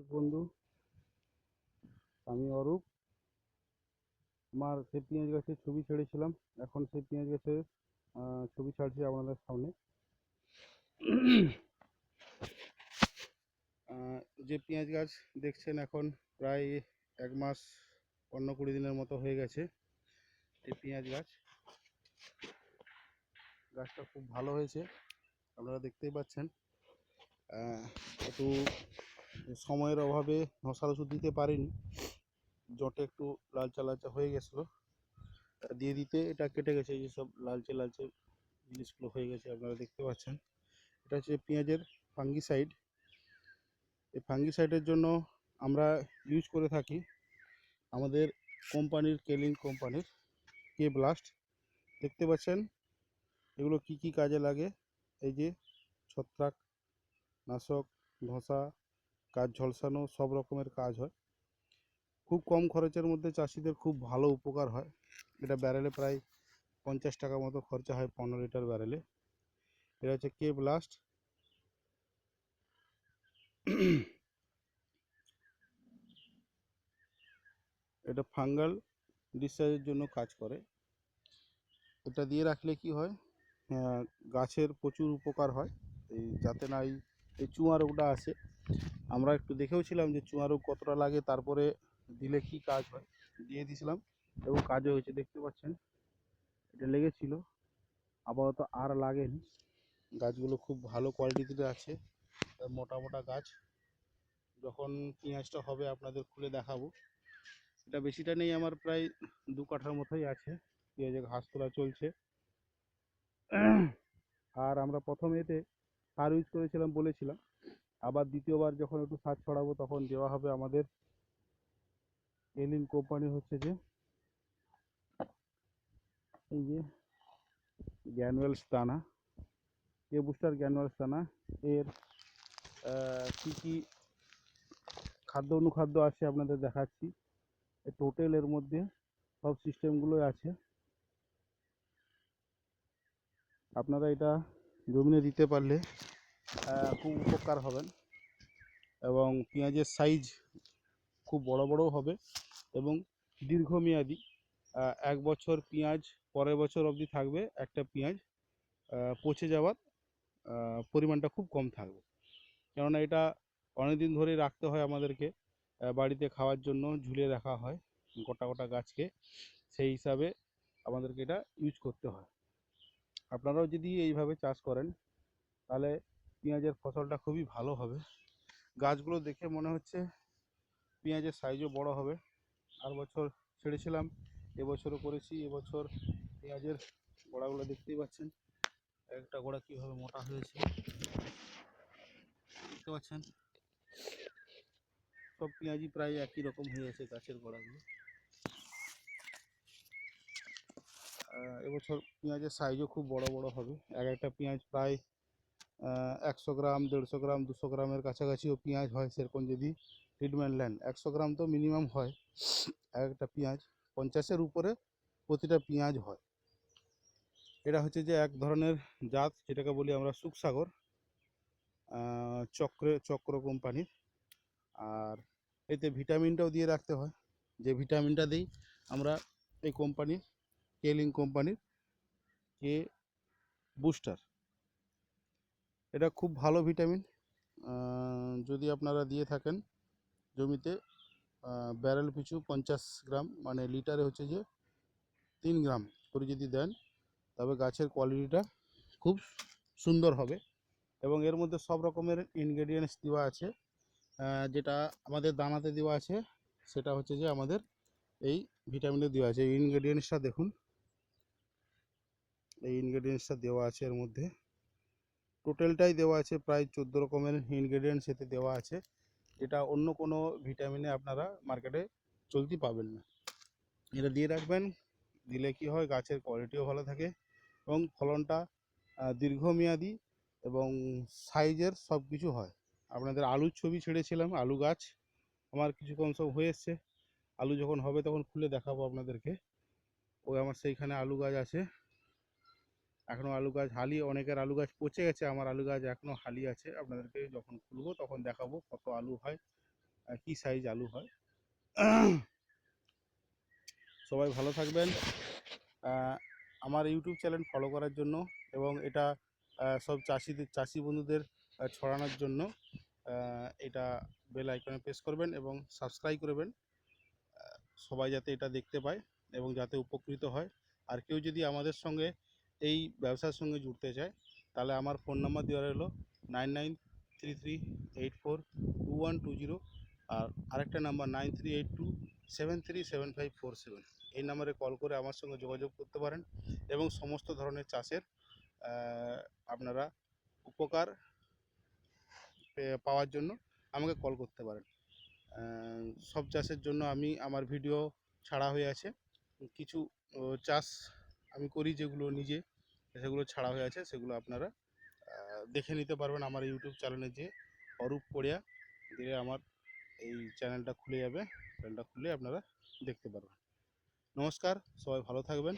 দর্শক বন্ধু, আমি অরূপ। আমার সেই পেঁয়াজ গাছের ছবি ছেড়েছিলাম। এখন সেই পেঁয়াজ গাছের ছবি ছাড়ছি আপনাদের সামনে। যে পেঁয়াজ গাছ দেখছেন এখন প্রায় এক মাস পনেরো কুড়ি দিনের মতো হয়ে গেছে এই পেঁয়াজ গাছ। গাছটা খুব ভালো হয়েছে, আপনারা দেখতেই পাচ্ছেন। একটু সময়ের অভাবে মশার ওষুধ দিতে পারিনি। জটে একটু লালচা লালচা হয়ে গেছিল। দিয়ে দিতে এটা কেটে গেছে, এই সব লালচে লালচে জিনিসগুলো হয়ে গেছে, আপনারা দেখতে পাচ্ছেন। এটা হচ্ছে পেঁয়াজের ফাঙ্গিসাইড এই ফাঙ্গিসাইডের জন্য আমরা ইউজ করে থাকি আমাদের কোম্পানির কেলিং কোম্পানির কে ব্লাস্ট। দেখতে পাচ্ছেন, এগুলো কি কি কাজে লাগে? এই যে ছত্রাক, নাশক, ধসা কাজ ঝলসানো সব রকমের কাজ হয়। খুব কম খরচের মধ্যে চাষিদের খুব ভালো উপকার হয়। এটা ব্যারেলে প্রায় পঞ্চাশ টাকা মতো খরচা হয় পনেরো লিটার ব্যারেলে এটা হচ্ছে কে ব্লাস্ট এটা ফাঙ্গাল ডিসচার্জের জন্য কাজ করে। এটা দিয়ে রাখলে কি হয়? গাছের প্রচুর উপকার হয়। এই যাতে না এই চুয়া রোগটা আসে। আমরা একটু দেখেওছিলাম যে চুয়া রোগ কতটা লাগে, তারপরে দিলে কি কাজ হয়, দিয়ে দিয়েছিলাম এবং কাজও হয়েছে, দেখতে পাচ্ছেন। এটা লেগেছিল। আপাতত আর লাগেনি। গাছগুলো খুব ভালো কোয়ালিটিতে আছে মোটা মোটা গাছ। যখন পেঁয়াজটা হবে, আপনাদের খুলে দেখাবো। এটা বেশিটা নেই, আমার প্রায় দু কাঠার মতোই আছে। পেঁয়াজে ঘাস তোলা চলছে। আর আমরা প্রথম এতে সার ইউজ করেছিলাম বলেছিলাম। আবার দ্বিতীয়বার যখন একটু সার ছড়াবো তখন দেওয়া হবে আমাদের এলিন কোম্পানি হচ্ছে যে, এই যে গ্যানুয়ালস দানা এ বুস্টার গ্যানুয়ালস দানা এর কি কি খাদ্য অনুখাদ্য আছে আপনাদের দেখাচ্ছি। টোটাল এর মধ্যে সব সিস্টেমগুলোই আছে। আপনারা এটা জমিনে দিতে পারলে খুব উপকার হবেন। এবং পেঁয়াজের সাইজ খুব বড় বড়ও হবে এবং দীর্ঘমেয়াদী। এক বছর পেঁয়াজ, পরের বছর অবধি থাকবে একটা পেঁয়াজ পচে যাওয়ার পরিমাণটা খুব কম থাকবে। কেননা এটা অনেকদিন ধরেই রাখতে হয় আমাদেরকে বাড়িতে খাওয়ার জন্য ঝুলিয়ে রাখা হয় গোটা গোটা গাছকে। সেই হিসাবে আমাদেরকে এটা ইউজ করতে হয়। আপনারাও যদি এইভাবে চাষ করেন, তাহলে পেঁয়াজের ফসলটা খুবই ভালো হবে। গাছগুলো দেখে মনে হচ্ছে পেঁয়াজের সাইজও বড় হবে। আর বছর ছেড়েছিলাম, এবছরও করেছি, এবছর পেঁয়াজের গোড়াগুলো দেখতেই পাচ্ছেন। একটা গোড়া কীভাবে মোটা হয়েছে দেখতে পাচ্ছেন? সব পেঁয়াজই প্রায় একই রকম হয়ে গেছে গাছের গোড়াগুলো। এবছর পেঁয়াজের সাইজও খুব বড় বড় হবে। এক একটা পেঁয়াজ প্রায় একশো গ্রাম, দেড়শো গ্রাম, দুশো গ্রামের কাছাকাছিও পেঁয়াজ হয় সেরকম যদি ট্রিটমেন্ট নেন। একশো গ্রাম তো মিনিমাম হয়। এক একটা পেঁয়াজ পঞ্চাশের উপরে প্রতিটা পেঁয়াজ হয়। এটা হচ্ছে যে এক ধরনের জাত, যেটাকে বলি আমরা সুখসাগর চক্রে, চক্র কোম্পানির। আর এতে ভিটামিনটাও দিয়ে রাখতে হয়। যে ভিটামিনটা দিই আমরা এই কোম্পানির কেলিং কোম্পানির কে বুস্টার এটা খুব ভালো ভিটামিন। যদি আপনারা দিয়ে থাকেন জমিতে ব্যারেল পিছু পঞ্চাশ গ্রাম মানে লিটারে হচ্ছে যে তিন গ্রাম করে যদি দেন, তবে গাছের কোয়ালিটিটা খুব সুন্দর হবে এবং এর মধ্যে সব রকমের ইনগ্রেডিয়েন্টস দেওয়া আছে। যেটা আমাদের দানাতে দেওয়া আছে, সেটা হচ্ছে যে আমাদের এই ভিটামিনে দেওয়া আছে। এই ইনগ্রেডিয়েন্টসটা দেখুন। এই ইনগ্রেডিয়েন্টসটা দেওয়া আছে এর মধ্যে। টোটালটাই দেওয়া আছে প্রায় চোদ্দ রকমের ইনগ্রেডিয়েন্টস এতে দেওয়া আছে। যেটা অন্য কোনো ভিটামিনে আপনারা মার্কেটে চলতি পাবেন না। এটা দিয়ে রাখবেন, দিলে কি হয়, গাছের কোয়ালিটিও ভালো থাকে এবং ফলনটা দীর্ঘমেয়াদী এবং সাইজের সব কিছু হয়। আপনাদের আলুর ছবি ছেড়েছিলাম, আলু গাছ আমার কিছু কম সব হয়ে এসছে। আলু যখন হবে তখন খুলে দেখাবো আপনাদেরকে। ওই আমার সেইখানে আলু গাছ আছে। এখনও আলু গাছ হালি, অনেকের আলু গাছ পচে গেছে, আমার আলু গাছ এখনও হালি আছে, আপনাদেরকে যখন খুলবো তখন দেখাবো কত আলু হয় কি সাইজ আলু হয়। সবাই ভালো থাকবেন। আমার ইউটিউব চ্যানেল ফলো করার জন্য এবং এটা সব চাষিদের, চাষি বন্ধুদের ছড়ানোর জন্য এটা বেল আইকনে প্রেস করবেন এবং সাবস্ক্রাইব করবেন সবাই যাতে এটা দেখতে পায় এবং যাতে উপকৃত হয়। আর কেউ যদি আমাদের সঙ্গে এই ব্যবসার সঙ্গে জুড়তে চায়, তাহলে আমার ফোন নাম্বার দেওয়া হলো nine nine three three eight four two one two zero আর আরেকটা number nine three eight two seven three seven five four seven এই নাম্বারে কল করে আমার সঙ্গে যোগাযোগ করতে পারেন এবং সমস্ত ধরনের চাষের আপনারা উপকার পাওয়ার জন্য আমাকে কল করতে পারেন। সব চাষের জন্য আমি, আমার ভিডিও ছাড়া হয়ে আছে। কিছু চাষ আমি করি যেগুলো নিজে সেগুলো ছাড়া হয়ে আছে সেগুলো আপনারা দেখে নিতে পারবেন আমার ইউটিউব চ্যানেলে যে অরূপ পড়িয়া দিয়ে আমার এই চ্যানেলটা খুলে যাবে, চ্যানেলটা খুলে আপনারা দেখতে পারবেন। নমস্কার, সবাই ভালো থাকবেন।